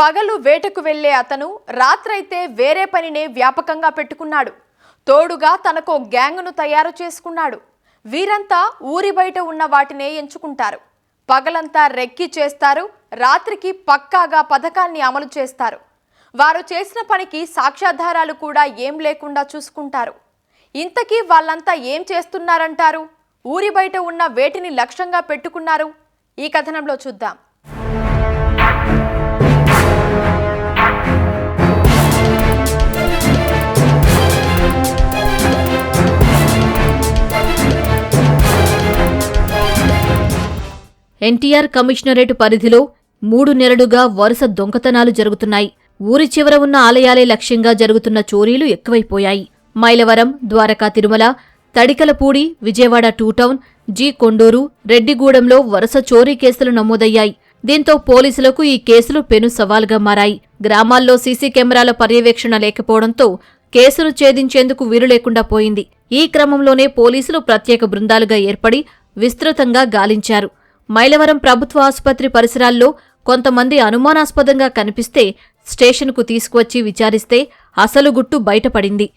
పగలు వేటకు వెళ్ళే అతను రాత్రైతే వేరే పనినే వ్యాపకంగా పెట్టుకున్నాడు. తోడుగా తనకో గ్యాంగ్ను తయారు చేసుకున్నాడు. వీరంతా ఊరి బయట ఉన్న వాటినే ఎంచుకుంటారు. పగలంతా రెక్కి చేస్తారు రాత్రికి పక్కాగా పథకాన్ని అమలు చేస్తారు. వారు చేసిన పనికి సాక్ష్యాధారాలు కూడా ఏం లేకుండా చూసుకుంటారు. ఇంతకీ వాళ్ళంతా ఏం చేస్తున్నారంటారు? ఊరి బయట ఉన్న వేటిని లక్ష్యంగా పెట్టుకున్నారు? ఈ కథనంలో చూద్దాం. ఎన్టీఆర్ కమిషనరేట్ పరిధిలో మూడు నెలలుగా వరుస దొంగతనాలు జరుగుతున్నాయి. ఊరి చివర ఉన్న ఆలయాలే లక్ష్యంగా జరుగుతున్న చోరీలు ఎక్కువైపోయాయి. Mylavaram Dwaraka Tirumala Tadikalapudi Vijayawada two town G Konduru రెడ్డిగూడెంలో వరుస చోరీ కేసులు నమోదయ్యాయి. దీంతో పోలీసులకు ఈ కేసులు పెను సవాల్గా మారాయి. గ్రామాల్లో సీసీ కెమెరాల పర్యవేక్షణ లేకపోవడంతో కేసును ఛేదించేందుకు వీలు లేకుండా పోయింది. ఈ క్రమంలోనే పోలీసులు ప్రత్యేక బృందాలుగా ఏర్పడి విస్తృతంగా గాలించారు. మైలవరం ప్రభుత్వ ఆసుపత్రి పరిసరాల్లో కొంతమంది అనుమానాస్పదంగా కనిపిస్తే స్టేషన్కు తీసుకువచ్చి విచారిస్తే అసలు గుట్టు బయటపడింది.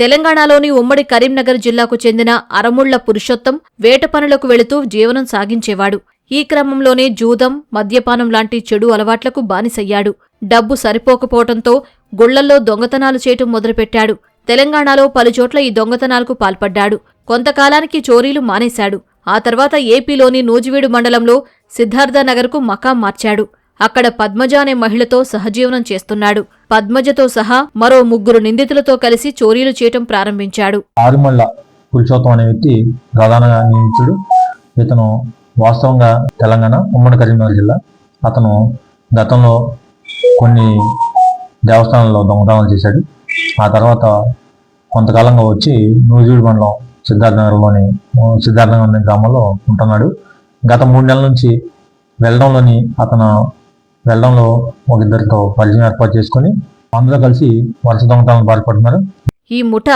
తెలంగాణలోని ఉమ్మడి కరీంనగర్ జిల్లాకు చెందిన అరముళ్ళ పురుషోత్తం వేట పనులకు వెళుతూ జీవనం సాగించేవాడు. ఈ క్రమంలోనే జూదం మద్యపానం లాంటి చెడు అలవాట్లకు బానిసయ్యాడు. డబ్బు సరిపోకపోవటంతో గుళ్ళల్లో దొంగతనాలు చేయటం మొదలుపెట్టాడు. తెలంగాణలో పలుచోట్ల ఈ దొంగతనాలకు పాల్పడ్డాడు. కొంతకాలానికి చోరీలు మానేశాడు. ఆ తర్వాత ఏపీలోని నూజివీడు మండలంలో సిద్ధార్థనగర్కు మకాం మార్చాడు. అక్కడ పద్మజ అనే మహిళతో సహజీవనం చేస్తున్నాడు. పద్మజతో సహా మరో ముగ్గురు నిందితులతో కలిసి చోరీలు చేయటం ప్రారంభించాడు. ఆరుమల్ల పురుషోత్తం అనే వ్యక్తి ప్రధానంగా నియమితుడు ఇతను వాస్తవంగా తెలంగాణ ఉమ్మడి కరీంనగర్ జిల్లా. అతను గతంలో కొన్ని దేవస్థానాల్లో దొంగతనాలు చేశాడు. ఆ తర్వాత కొంతకాలంగా వచ్చి నూజివీడు మండలం సిద్ధార్థనగర్లోని సిద్ధార్థనగర్ అనే గ్రామంలో ఉంటున్నాడు. గత మూడు నెలల నుంచి వెళ్ళడంలోని అతను వెళ్ళడంలో ఒక ఇద్దరితో పరిచయం ఏర్పాటు చేసుకొని అందరూ కలిసి వరుస దొంగతనాలు పాల్పడుతున్నారు. ఈ ముఠ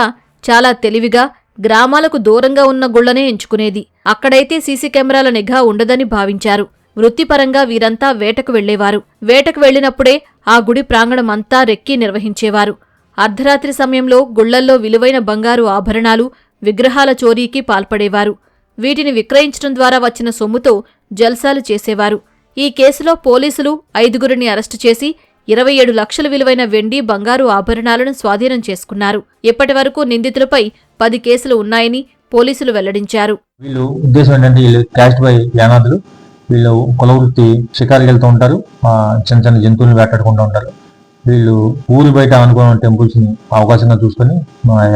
చాలా తెలివిగా గ్రామాలకు దూరంగా ఉన్న గుళ్ళనే ఎంచుకునేది. అక్కడైతే సీసీ కెమెరాల నిఘా ఉండదని భావించారు. వృత్తిపరంగా వీరంతా వేటకు వెళ్ళేవారు వేటకు వెళ్ళినప్పుడే ఆ గుడి ప్రాంగణం అంతా రెక్కి నిర్వహించేవారు. అర్ధరాత్రి సమయంలో గుళ్ళల్లో విలువైన బంగారు ఆభరణాలు విగ్రహాల చోరీకి పాల్పడేవారు. వీటిని విక్రయించడం ద్వారా వచ్చిన సొమ్ముతో జల్సాలు చేసేవారు. ఈ కేసులో పోలీసులు ఐదుగురిని అరెస్టు చేసి ఇరవై ఏడు లక్షల విలువైన వెండి బంగారు ఆభరణాలను స్వాధీనం చేసుకున్నారు. ఇప్పటి వరకు నిందితులపై పది కేసులు ఉన్నాయని పోలీసులు వెల్లడించారు. వీళ్ళు ఉద్దేశం ఏంటంటే వీళ్ళు క్యాస్ట్ బై యానాదులు. వీళ్ళు కుల వృత్తి షికారుకి వెళ్తూ ఉంటారు. చిన్న చిన్న జంతువులను వేటాడుకుంటూ ఉంటారు. వీళ్ళు ఊరు బయట అనుకున్న టెంపుల్స్ని అవకాశంగా చూసుకొని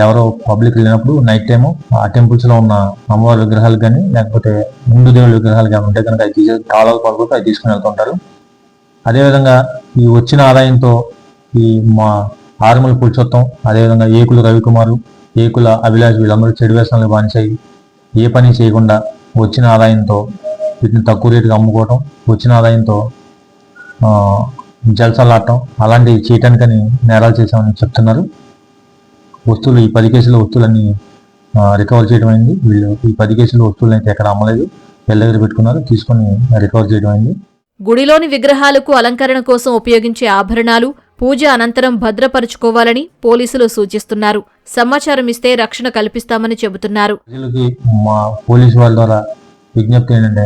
ఎవరో పబ్లిక్ వెళ్ళినప్పుడు నైట్ టైం ఆ టెంపుల్స్లో ఉన్న అమ్మవారి విగ్రహాలు కానీ లేకపోతే ముందు దేవుళ్ళ విగ్రహాలు కానీ ఉంటే కనుక అవి తీసే తాళాలు పడుకుంటూ అవి తీసుకుని వెళ్తుంటారు అదేవిధంగా ఈ వచ్చిన ఆదాయంతో ఈ మా ఆరుమల పురుషోత్తం అదేవిధంగా ఏకుల రవికుమారు ఏకుల అభిలాష్ వీళ్ళందరూ చెడు వ్యసనాలకు బానిసాయి ఏ పని చేయకుండా వచ్చిన ఆదాయంతో వీటిని తక్కువ రేటుకి అమ్ముకోవటం వచ్చిన ఆదాయంతో ఆ, జల్సాలాడటం అలాంటివి చేయటానికని నేరాలు చేశామని చెప్తున్నారు. వస్తువులు ఈ పది కేసుల వస్తువులన్నీ రికవర్ చేయడం అయింది. వీళ్ళు ఈ పది కేసుల వస్తువులు అయితే ఎక్కడ అమ్మలేదు. వీళ్ళ దగ్గర పెట్టుకున్నారు తీసుకొని రికవర్ చేయడం అయింది. గుడిలోని విగ్రహాలకు అలంకరణ కోసం ఉపయోగించే ఆభరణాలు పూజ అనంతరం భద్రపరుచుకోవాలని పోలీసులు సూచిస్తున్నారు. సమాచారం ఇస్తే రక్షణ కల్పిస్తామని చెబుతున్నారు. మా పోలీస్ వాళ్ళ ద్వారా విజ్ఞప్తి ఏంటంటే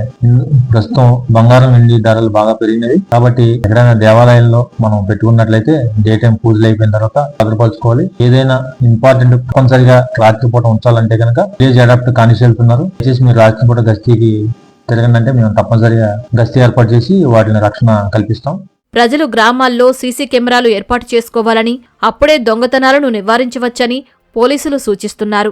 ప్రస్తుతం బంగారం వెండి ధరలు బాగా పెరిగినవి. కాబట్టి ఎక్కడైనా దేవాలయాల్లో మనం పెట్టుకున్నట్లయితే డే టైం పూజలు అయిపోయిన తర్వాత భద్రపరచుకోవాలి. ఏదైనా ఇంపార్టెంట్ తప్పనిసరిగా రాత్రిపూట ఉంచాలంటే కనుక విలేజ్ అడాప్ట్ కానిస్టేబుల్స్ దయచేసి మీరు రాత్రిపూట గస్తీకి జరిగిందంటే మేము తప్పనిసరిగా గస్తీ ఏర్పాటు చేసి వాటిని రక్షణ కల్పిస్తాం. ప్రజలు గ్రామాల్లో సీసీ కెమెరాలు ఏర్పాటు చేసుకోవాలని అప్పుడే దొంగతనాలను నివారించవచ్చని పోలీసులు సూచిస్తున్నారు.